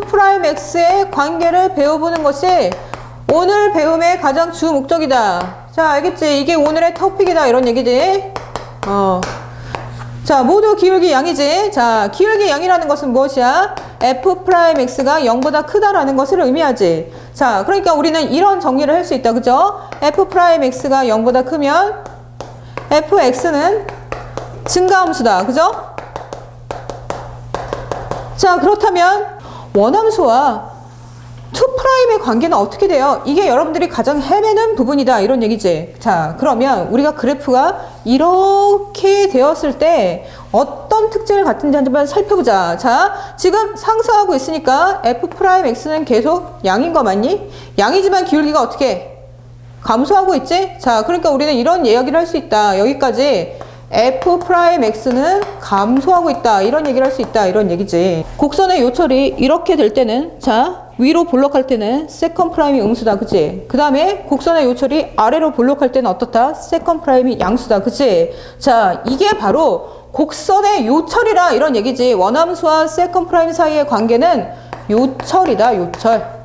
2'x의 관계를 배워보는 것이 오늘 배움의 가장 주 목적이다. 자, 알겠지? 이게 오늘의 토픽이다. 이런 얘기지. 어. 자, 모두 기울기 양이지. 자, 기울기 양이라는 것은 무엇이야? f'x가 0보다 크다라는 것을 의미하지. 자, 그러니까 우리는 이런 정리를 할 수 있다. 그죠? f'x가 0보다 크면 fx는 증가함수다. 그죠? 자, 그렇다면 원함수와 2'의 관계는 어떻게 돼요? 이게 여러분들이 가장 헤매는 부분이다. 이런 얘기지. 자, 그러면 우리가 그래프가 이렇게 되었을 때 어떤 특징을 갖는지 한번 살펴보자. 자, 지금 상승하고 있으니까 f'x는 계속 양인 거 맞니? 양이지만 기울기가 어떻게? 감소하고 있지? 자, 그러니까 우리는 이런 이야기를 할 수 있다. 여기까지 f'x는 감소하고 있다. 이런 얘기를 할 수 있다. 이런 얘기지. 곡선의 요철이 이렇게 될 때는 자, 위로 볼록할 때는 세컨 프라임이 음수다. 그치? 그 다음에 곡선의 요철이 아래로 볼록할 때는 어떻다? 세컨 프라임이 양수다. 그치? 자, 이게 바로 곡선의 요철이라 이런 얘기지. 원함수와 세컨 프라임 사이의 관계는 요철이다. 요철.